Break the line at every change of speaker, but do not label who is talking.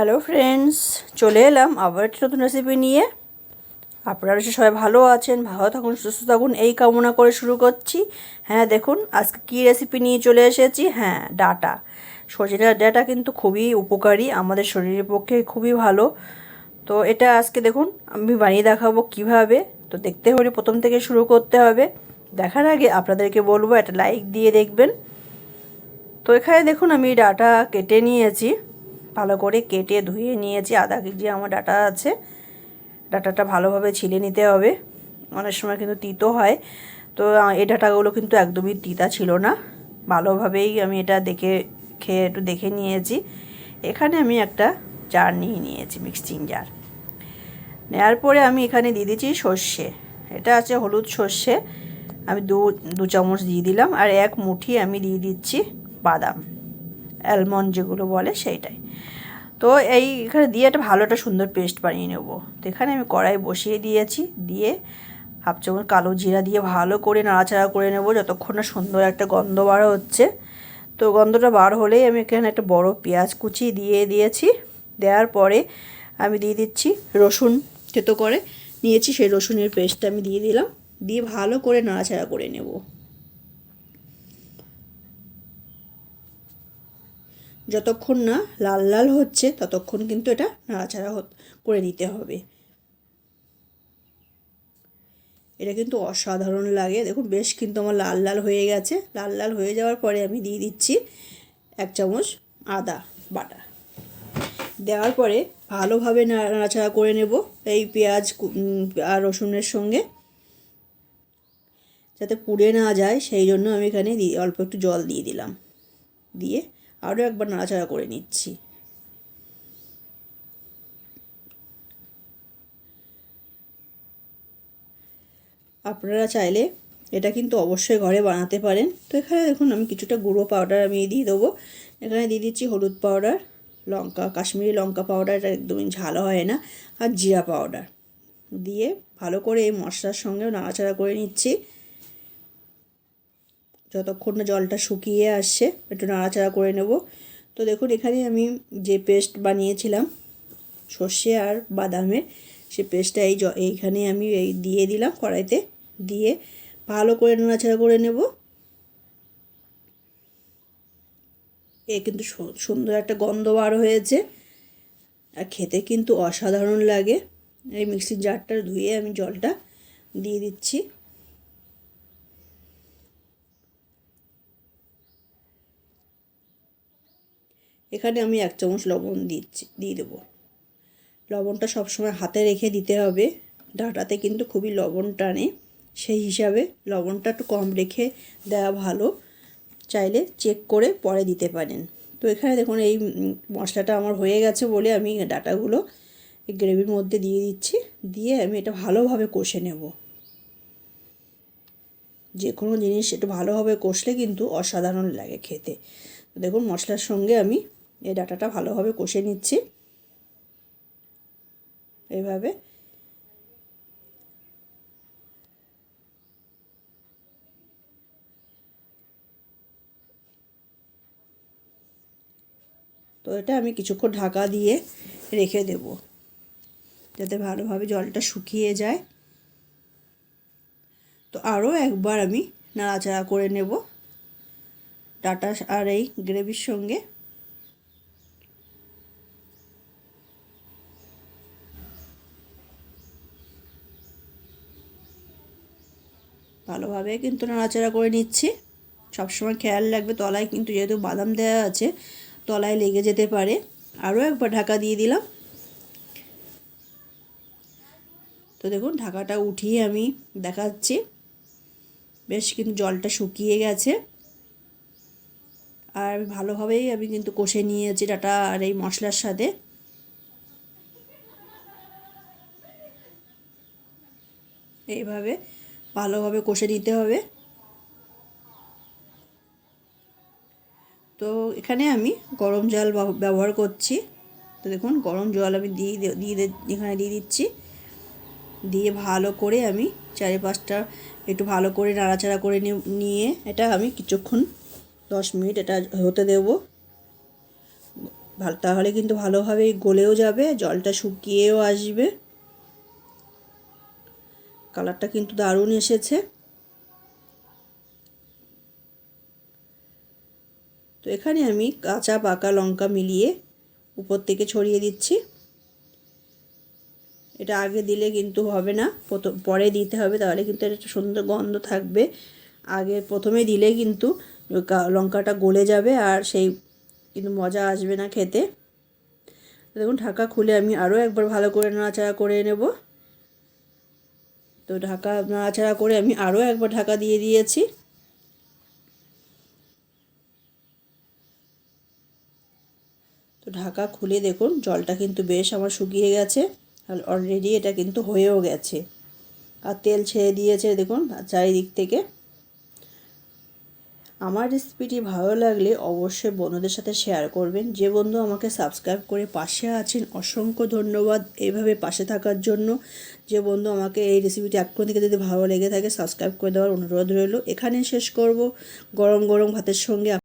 Hello friends চলে এলাম আবার একটা নতুন রেসিপি নিয়ে। আপনারা নিশ্চয়ই সবাই ভালো আছেন, ভালো থাকুন, সুস্থ থাকুন, এই কামনা করে শুরু করছি। হ্যাঁ দেখুন, আজকে কী রেসিপি নিয়ে চলে এসেছি? হ্যাঁ ডাটা। সজনের ডাটা কিন্তু খুবই উপকারী, আমাদের শরীরের পক্ষে খুবই ভালো। তো এটা আজকে দেখুন, আমি বানিয়ে দেখাবো কীভাবে। তো দেখতে হলে প্রথম থেকে শুরু করতে হবে। দেখার আগে আপনাদেরকে বলব, একটা লাইক দিয়ে দেখবেন। তো এখানে দেখুন, আমি ডাটা কেটে নিয়েছি। ভালো করে কেটে ধুয়ে নিয়েছি। আধা কেজি আমার ডাটা আছে, ডাটাটা ভালোভাবে ছিলে নিতে হবে। অনেক সময় কিন্তু তিতো হয়। তো এই ডাটাগুলো কিন্তু একদমই তিতা ছিল না। ভালোভাবেই আমি এটা দেখে, খেয়ে একটু দেখে নিয়েছি। এখানে আমি একটা জার নিয়ে নিয়েছি, মিক্সিং জার। নেওয়ার পরে আমি এখানে দিয়ে দিচ্ছি সর্ষে। এটা আছে হলুদ সর্ষে। আমি দু দু চামচ দিয়ে দিলাম। আর এক মুঠি আমি দিয়ে দিচ্ছি বাদাম। অ্যালমন্ড যেগুলো বলে সেইটাই। তো এই এখানে দিয়ে একটা ভালো একটা সুন্দর পেস্ট বানিয়ে নেব। তো এখানে আমি কড়াই বসিয়ে দিয়েছি। দিয়ে হাফ চামচ কালো জিরা দিয়ে ভালো করে নাড়াচাড়া করে নেব যতক্ষণ না সুন্দর একটা গন্ধ বার হচ্ছে। তো গন্ধটা বার হলেই আমি এখানে একটা বড় পেঁয়াজ কুচি দিয়ে দিয়েছি। দেওয়ার পরে আমি দিয়ে দিচ্ছি রসুন থেতো করে। নিয়েছি সেই রসুনের পেস্টটা আমি দিয়ে দিলাম। দিয়ে ভালো করে নাড়াচাড়া করে নেব। যতক্ষণ না লাল লাল হচ্ছে, ততক্ষণ কিন্তু এটা নাড়াচাড়া করে নিতে হবে। এটা কিন্তু অসাধারণ লাগে। দেখুন, বেশ কিন্তু আমার লাল লাল হয়ে গেছে। লাল লাল হয়ে যাওয়ার পরে আমি দিয়ে দিচ্ছি এক চামচ আদা বাটা। দেওয়ার পরে ভালোভাবে নাড়াচাড়া করে নেব এই পেঁয়াজ আর রসুনের সঙ্গে। যাতে পুড়ে না যায়, সেই জন্য আমি এখানে অল্প একটু জল দিয়ে দিলাম। দিয়ে আরও একবার নাড়াচাড়া করে নিচ্ছি। আপনারা চাইলে এটা কিন্তু অবশ্যই ঘরে বানাতে পারেন। তো এখানে দেখুন, আমি কিছুটা গুঁড়ো পাউডার আমি দিয়ে দেবো। এখানে দিয়ে দিচ্ছি হলুদ পাউডার লঙ্কা, কাশ্মীরি লঙ্কা পাউডার এটা একদমই ঝাল হয় না। আর জিরা পাউডার দিয়ে ভালো করে এই মশলার সঙ্গেও নাড়াচাড়া করে নিচ্ছি। যতক্ষণ না জলটা শুকিয়ে আসছে, একটু নাড়াচাড়া করে নেব। তো দেখুন, এখানে আমি যে পেস্ট বানিয়েছিলাম, সর্ষে আর বাদামের সে পেস্টটা এই এইখানে আমি এই দিয়ে দিলাম কড়াইতে। দিয়ে ভালো করে নাড়াচাড়া করে নেব। এ কিন্তু সুন্দর একটা গন্ধ বার হয়েছে। আর খেতে কিন্তু অসাধারণ লাগে। এই মিক্সির জারটা ধুয়ে আমি জলটা দিয়ে দিচ্ছি। এখানে আমি এক চামচ লবণ দিচ্ছি, দিয়ে দেবো। লবণটা সবসময় হাতে রেখে দিতে হবে। ডাটাতে কিন্তু খুবই লবণ টানে। সেই হিসাবে লবণটা একটু কম রেখে দেওয়া ভালো। চাইলে চেক করে পরে দিতে পারেন। তো এখানে দেখুন, এই মশলাটা আমার হয়ে গেছে বলে আমি ডাটাগুলো গ্রেভির মধ্যে দিয়ে দিচ্ছি। দিয়ে আমি এটা ভালোভাবে কষে নেব। যে কোনো জিনিস একটু ভালোভাবে কষলে কিন্তু অসাধারণ লাগে খেতে। দেখুন, মশলার সঙ্গে আমি এই ডাটাটা ভালোভাবে কষে নিচ্ছি। এভাবে। তো এটা আমি কিছুক্ষণ ঢাকা দিয়ে রেখে দেব, যাতে ভালোভাবে জলটা শুকিয়ে যায়। তো আরও একবার আমি নাড়াচাড়া করে নেব ডাটা আর এই গ্রেভির সঙ্গে। ভালোভাবে কিন্তু নাড়াচাড়া করে নিচ্ছি। সবসময় খেয়াল রাখবে, তলায় কিন্তু যেহেতু বাদাম দেওয়া আছে, তলায় লেগে যেতে পারে। আরও একবার ঢাকা দিয়ে দিলাম। তো দেখুন, ঢাকাটা উঠিয়ে আমি দেখাচ্ছি। বেশ কিন্তু জলটা শুকিয়ে গেছে। আর ভালোভাবেই আমি কিন্তু কষে নিয়েছি ডাটা আর এই মশলার সাথে। এইভাবে ভালোভাবে কষে নিতে হবে। তো এখানে আমি গরম জল ব্যবহার করছি। তো দেখুন, গরম জল আমি দিয়ে দিয়ে এখানে দিয়ে দিচ্ছি। দিয়ে ভালো করে আমি চারি পাঁচটা একটু ভালো করে নাড়াচাড়া করে নিয়ে এটা আমি কিছুক্ষণ, দশ মিনিট এটা হতে দেব। তাহলে কিন্তু ভালোভাবে গলেও যাবে, জলটা শুকিয়েও আসবে। কালারটা কিন্তু দারুণ এসেছে। তো এখানে আমি কাঁচা, পাকা লঙ্কা মিলিয়ে উপর থেকে ছড়িয়ে দিচ্ছি। এটা আগে দিলে কিন্তু হবে না পরে দিতে হবে, তাহলে কিন্তু এটা একটা সুন্দর গন্ধ থাকবে। আগে প্রথমে দিলে কিন্তু লঙ্কাটা গলে যাবে আর সেই কিন্তু মজা আসবে না খেতে। দেখুন, ঢাকা খুলে আমি আরও একবার ভালো করে নাড়াচাড়া করে নেব। তো ঢাকা নাড়াচাড়া করে আমি আরও একবার ঢাকা দিয়ে দিয়েছি। তো ঢাকা খুলে দেখুন, জলটা কিন্তু বেশ আমার শুকিয়ে গেছে। আর অলরেডি এটা কিন্তু হয়েও গেছে। আর তেল ছেড়ে দিয়েছে, দেখুন, চারিদিক থেকে। আমার রেসিপিটি ভালো লাগলে অবশ্যই বন্ধুদের সাথে শেয়ার করবেন। যে বন্ধু আমাকে সাবস্ক্রাইব করে পাশে আছেন, অসংখ্য ধন্যবাদ এইভাবে পাশে থাকার জন্য। যে বন্ধু আমাকে এই রেসিপিটি এখন থেকে যদি ভালো লেগে থাকে সাবস্ক্রাইব করে দেওয়ার অনুরোধ রইল। এখানে শেষ করব। গরম গরম ভাতের সঙ্গে